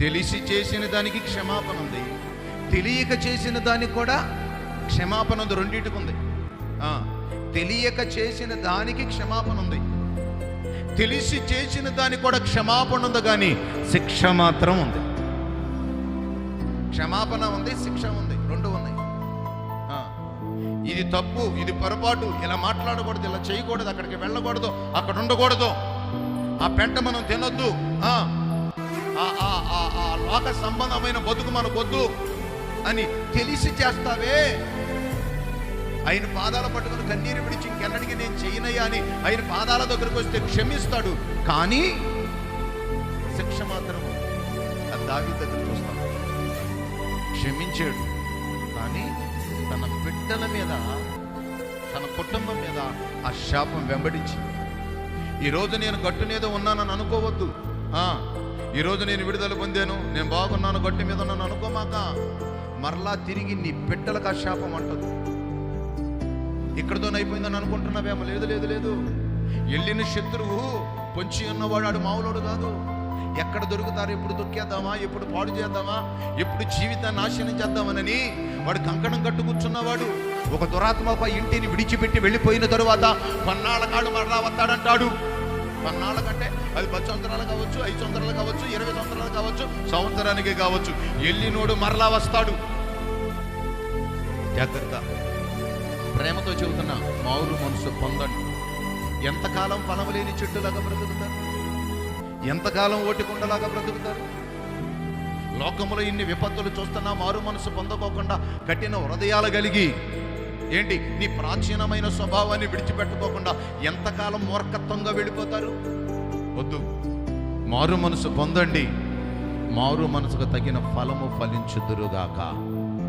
తెలిసి చేసిన దానికి క్షమాపణ ఉంది. తెలియక చేసిన దానికి కూడా క్షమాపణ ఉంది. రెండింటికి ఉంది. తెలియక చేసిన దానికి క్షమాపణ ఉంది. తెలిసి చేసిన దానికి కూడా క్షమాపణ ఉంది కానీ శిక్ష మాత్రం ఉంది. క్షమాపణ ఉంది శిక్ష ఉంది. రెండు ఉన్నాయి. ఇది తప్పు ఇది పొరపాటు. ఇలా మాట్లాడకూడదు ఇలా చేయకూడదు అక్కడికి వెళ్ళకూడదు అక్కడ ఉండకూడదు. ఆ పెంట మనం తినొద్దు. ఆ, లోక సంబంధమైన బతుకు మనకొద్దు అని తెలిసి చేస్తావే. ఆయన పాదాల పట్టుకుని కన్నీరు విడిచి ఇంకెన్నడికి నేను చేయనయ్యా అని ఆయన పాదాల దగ్గరకు వస్తే క్షమిస్తాడు. కానీ శిక్ష మాత్రం అది దావి దగ్గర చూస్తాం క్షమించాడు. కానీ తన బిడ్డల మీద తన కుటుంబం మీద ఆ శాపం వెంబడించి ఈరోజు నేను గట్టు మీద ఉన్నానని అనుకోవద్దు. ఆ, ఈరోజు నేను విడుదల పొందాను. నేను బాగున్నాను గట్టి మీద ఉన్నాను అనుకోమాక మరలా తిరిగి నీ బిడ్డలకు ఆ శాపం అంటదు. ఇక్కడతో అయిపోయిందని అనుకుంటున్నావేమో? లేదు లేదు లేదు. వెళ్ళిన శత్రువు పొంచి ఉన్నవాడు ఆడు మావులోడు కాదు. ఎక్కడ దొరుకుతారు ఎప్పుడు దొక్కేద్దామా ఎప్పుడు పాడు చేద్దామా ఎప్పుడు జీవితాన్ని నాశనం చేద్దామనని వాడు కంకణం కట్టు కూర్చున్నవాడు ఒక దురాత్మ ఇంటిని విడిచిపెట్టి వెళ్ళిపోయిన తరువాత పన్నాళ్ళ కాడు మరలా వస్తాడంటాడు. పన్నాళ్ళ కంటే అది పది సంవత్సరాలు కావచ్చు ఐదు సంవత్సరాలు కావచ్చు ఇరవై సంవత్సరాలు కావచ్చు సంవత్సరానికి కావచ్చు. వెళ్ళినోడు మరలా వస్తాడు. జాగ్రత్త. ప్రేమతో చెబుతున్నా మారు మనసు పొందండి. ఎంతకాలం ఫలం లేని చెట్టులాగా బ్రతుకుతారు? ఎంతకాలం ఓటికుండలాగా బ్రతుకుతారు? లోకంలో ఇన్ని విపత్తులు చూస్తున్నా మారు మనసు పొందకోకుండా కఠిన హృదయాలు కలిగి ఏంటి? నీ ప్రాచీనమైన స్వభావాన్ని విడిచిపెట్టుకోకుండా ఎంతకాలం మూర్ఖత్వంగా వెళ్ళిపోతారు? వద్దు. మారు మనసు పొందండి. మారు మనసుకు తగిన ఫలము ఫలించుదురుగాక.